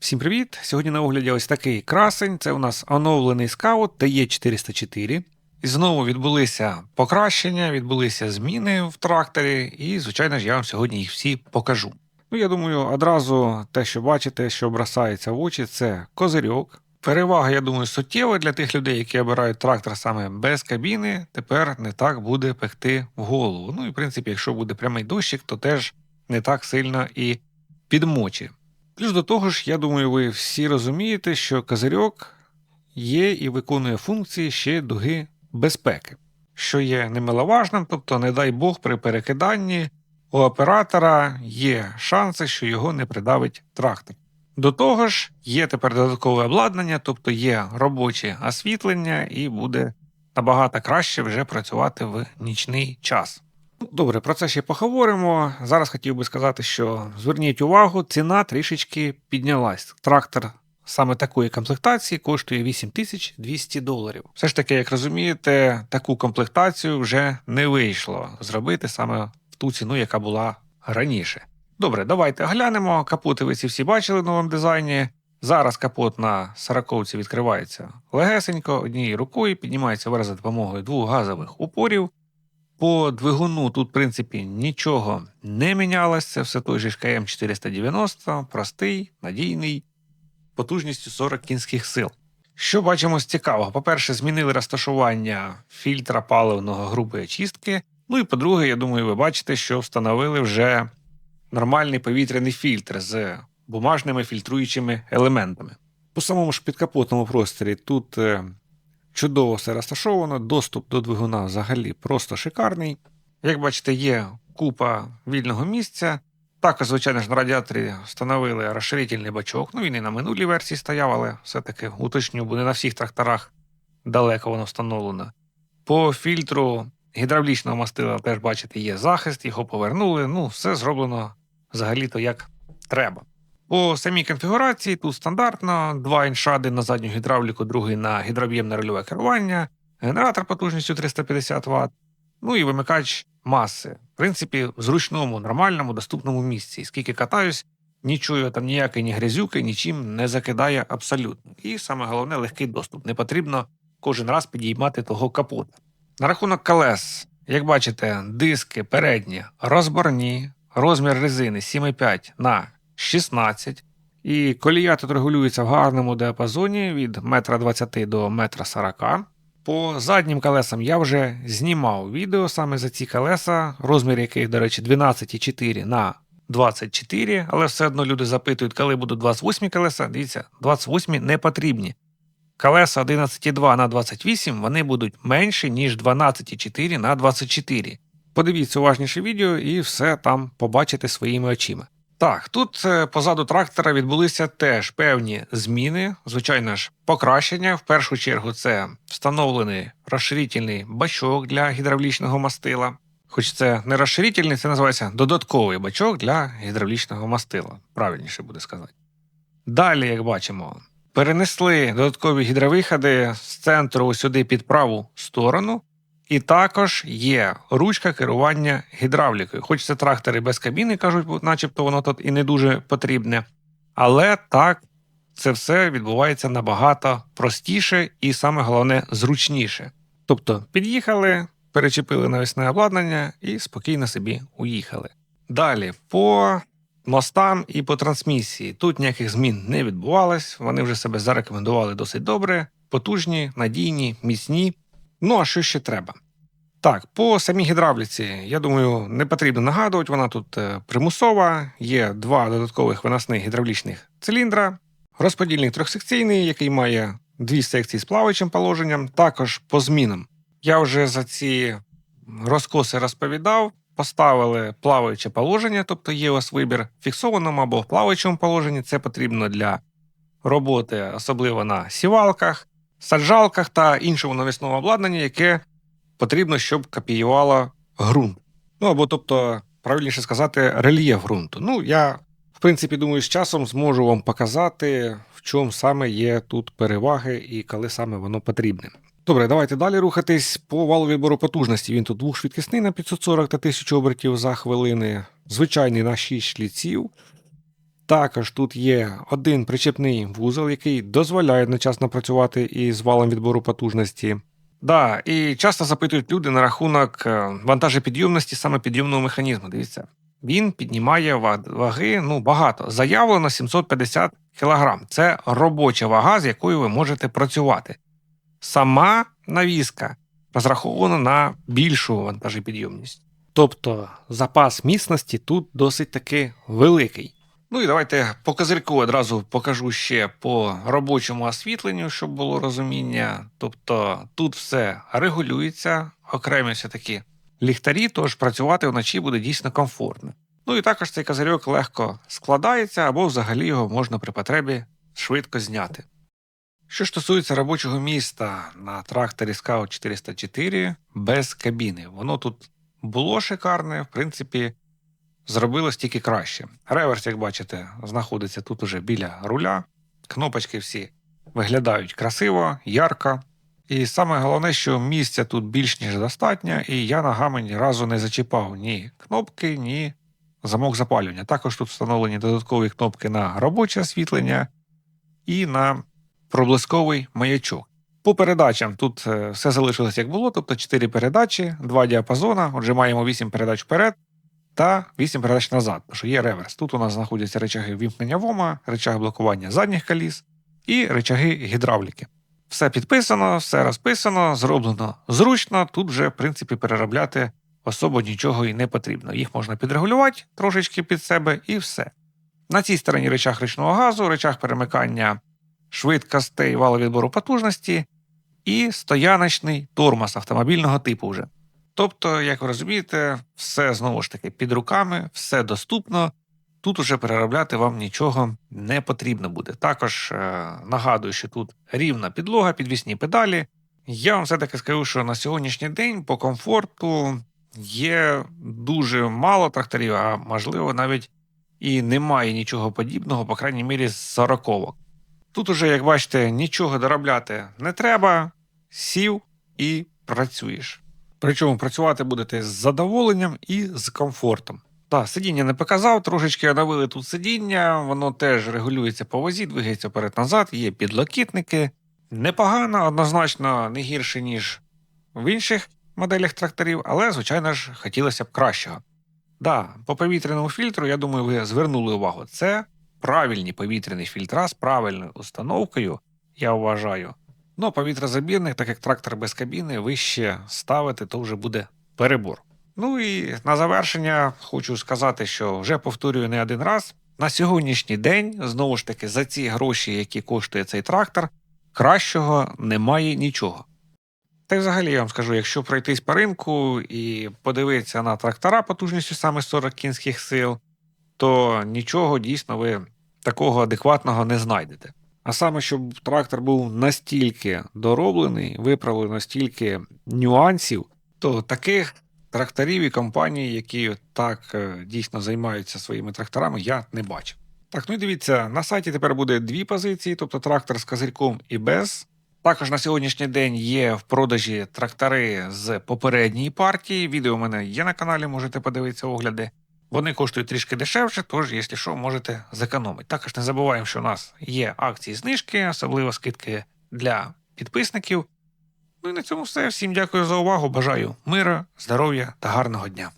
Всім привіт! Сьогодні на огляді ось такий красень. Це у нас оновлений скаут TE404. І знову відбулися покращення, відбулися зміни в тракторі, і, звичайно ж, я вам сьогодні їх всі покажу. Ну, я думаю, одразу те, що бачите, що бросається в очі, це козирьок. Перевага, я думаю, суттєва для тих людей, які обирають трактор саме без кабіни, тепер не так буде пекти в голову. Ну і в принципі, якщо буде прямий дощик, то теж не так сильно і підмочі. Плюс до того ж, я думаю, ви всі розумієте, що козирьок є і виконує функції ще дуги безпеки, що є немиловажним, тобто, не дай Бог, при перекиданні у оператора є шанси, що його не придавить трактор. До того ж, є тепер додаткове обладнання, тобто є робоче освітлення, і буде набагато краще вже працювати в нічний час. Ну, Добре, про це ще поговоримо. Зараз хотів би сказати, що зверніть увагу, ціна трішечки піднялась. Трактор саме такої комплектації коштує 8200 доларів. Все ж таки, як розумієте, таку комплектацію вже не вийшло зробити саме в ту ціну, яка була раніше. Добре, давайте глянемо. Капоти ви ці всі бачили в новому дизайні. Зараз капот на сороковці відкривається легесенько, однією рукою, піднімається вверх за допомогою двох газових упорів. По двигуну тут, в принципі, нічого не мінялось. Це все той же КМ 490, простий, надійний, потужністю 40 кінських сил. Що бачимо з цікавого? По-перше, змінили розташування фільтра паливного групи очистки. Ну і по-друге, я думаю, ви бачите, що встановили вже нормальний повітряний фільтр з бумажними фільтруючими елементами. У самому ж підкапотному просторі тут е, чудово все розташовано, доступ до двигуна взагалі просто шикарний. Як бачите, є купа вільного місця. Також, звичайно ж, на радіаторі встановили розширительний бачок. Ну він і на минулій версії стояв, але все-таки уточню, бо не на всіх тракторах далеко воно встановлено. По фільтру гідравлічного мастила теж бачите, є захист, його повернули. Ну, все зроблено взагалі-то як треба. По самій конфігурації тут стандартно: два іншади на задню гідравліку, другий на гідроб'ємне рульове керування, генератор потужністю 350 Вт, ну і вимикач маси. В принципі, в зручному, нормальному, доступному місці. І Скільки катаюсь, чую там ніякої ні грязюки, нічим не закидає абсолютно. І саме головне легкий доступ. Не потрібно кожен раз підіймати того капота. На рахунок колес, як бачите, диски передні розборні, розмір резини 7,5 на 16. І колія тут регулюється в гарному діапазоні від 1,20 м до 1,40 м. По заднім колесам я вже знімав відео саме за ці колеса, розмір яких, до речі, 12,4 на 24, але все одно люди запитують, коли будуть 28 колеса. Дивіться, 28 не потрібні. Колеса 11,2 на 28 вони будуть менші, ніж 12,4 на 24. Подивіться уважніше відео і все там побачите своїми очима. Так, тут е, позаду трактора відбулися теж певні зміни, звичайно ж, покращення. В першу чергу це встановлений розширительний бачок для гідравлічного мастила. Хоч це не розширительний, це називається додатковий бачок для гідравлічного мастила. Правильніше буде сказати. Далі, як бачимо, перенесли додаткові гідровиходи з центру сюди під праву сторону. І також є ручка керування гідравлікою. Хоч це трактори без кабіни, кажуть, начебто воно тут і не дуже потрібне. Але так, це все відбувається набагато простіше і саме головне зручніше. Тобто під'їхали, перечепили навісне обладнання і спокійно собі уїхали. Далі по мостам і по трансмісії. Тут ніяких змін не відбувалось, вони вже себе зарекомендували досить добре, потужні, надійні, міцні. Ну, а що ще треба? Так, по самій гідравліці, я думаю, не потрібно нагадувати, вона тут е, примусова, є два додаткових виносних гідравлічних циліндра, розподільник трьохсекційний, який має дві секції з плаваючим положенням, також по змінам. Я вже за ці розкоси розповідав, поставили плаваюче положення, тобто є у вас вибір в фіксованому або в плаваючому положенні. Це потрібно для роботи, особливо на сівалках саджалках та іншому навісному обладнанні, яке потрібно, щоб копіювало ґрунт. Ну або, тобто, правильніше сказати, рельєф ґрунту. Ну, я, в принципі, думаю, з часом зможу вам показати, в чому саме є тут переваги і коли саме воно потрібне. Добре, давайте далі рухатись по валу відбору потужності. Він тут двохшвидкісний на 540 та 1000 обертів за хвилини, звичайний на 6 шліців. Також тут є один причепний вузол, який дозволяє одночасно працювати із валом відбору потужності. Да, і часто запитують люди на рахунок е, вантажопідйомності саме підйомного механізму. Дивіться, він піднімає ваги ну, багато. Заявлено 750 кг. Це робоча вага, з якою ви можете працювати. Сама навіска розрахована на більшу вантажопідйомність. Тобто запас міцності тут досить таки великий. Ну і давайте по козирку одразу покажу ще по робочому освітленню, щоб було розуміння. Тобто тут все регулюється, окремі все такі ліхтарі, тож працювати вночі буде дійсно комфортно. Ну і також цей козирьок легко складається або взагалі його можна при потребі швидко зняти. Що стосується робочого міста на тракторі Scout 404 без кабіни, воно тут було шикарне, в принципі, зробилось тільки краще. Реверс, як бачите, знаходиться тут уже біля руля. Кнопочки всі виглядають красиво, ярко. І саме головне, що місця тут більш ніж достатньо, і я ногами ні разу не зачіпав ні кнопки, ні замок запалювання. Також тут встановлені додаткові кнопки на робоче освітлення і на проблисковий маячок. По передачам тут е, все залишилось як було, тобто 4 передачі, 2 діапазона. Отже, маємо 8 передач вперед та 8 передач назад, тому що є реверс. Тут у нас знаходяться речаги вімкнення ВОМа, речаг блокування задніх коліс і речаги гідравліки. Все підписано, все розписано, зроблено зручно. Тут вже, в принципі, переробляти особо нічого і не потрібно. Їх можна підрегулювати трошечки під себе і все. На цій стороні речах ручного газу, речах перемикання швидкостей валовідбору потужності і стояночний тормоз автомобільного типу вже. Тобто, як ви розумієте, все знову ж таки під руками, все доступно. Тут уже переробляти вам нічого не потрібно буде. Також е, нагадую, що тут рівна підлога, підвісні педалі. Я вам все-таки скажу, що на сьогоднішній день по комфорту є дуже мало тракторів, а можливо навіть і немає нічого подібного, по крайній мірі, з сороковок. Тут уже, як бачите, нічого доробляти не треба, сів і працюєш. Причому працювати будете з задоволенням і з комфортом. Так, сидіння не показав, трошечки оновили тут сидіння, воно теж регулюється по вазі, двигається вперед-назад, є підлокітники. Непогано, однозначно не гірше, ніж в інших моделях тракторів, але, звичайно ж, хотілося б кращого. Да, по повітряному фільтру, я думаю, ви звернули увагу. Це правильні повітряні фільтра з правильною установкою, я вважаю. Ну, повітрозабірник, так як трактор без кабіни, вище ставити, то вже буде перебор. Ну і на завершення хочу сказати, що вже повторюю не один раз. На сьогоднішній день, знову ж таки, за ці гроші, які коштує цей трактор, кращого немає нічого. Та й взагалі я вам скажу, якщо пройтись по ринку і подивитися на трактора потужністю саме 40 кінських сил, то нічого дійсно ви такого адекватного не знайдете. А саме, щоб трактор був настільки дороблений, виправлено стільки нюансів, то таких тракторів і компаній, які так е, дійсно займаються своїми тракторами, я не бачив. Так, ну і дивіться, на сайті тепер буде дві позиції, тобто трактор з козирьком і без. Також на сьогоднішній день є в продажі трактори з попередньої партії. Відео у мене є на каналі, можете подивитися огляди. Вони коштують трішки дешевше, тож, якщо що, можете зекономити. Також не забуваємо, що у нас є акції знижки, особливо скидки для підписників. Ну і на цьому все. Всім дякую за увагу. Бажаю миру, здоров'я та гарного дня.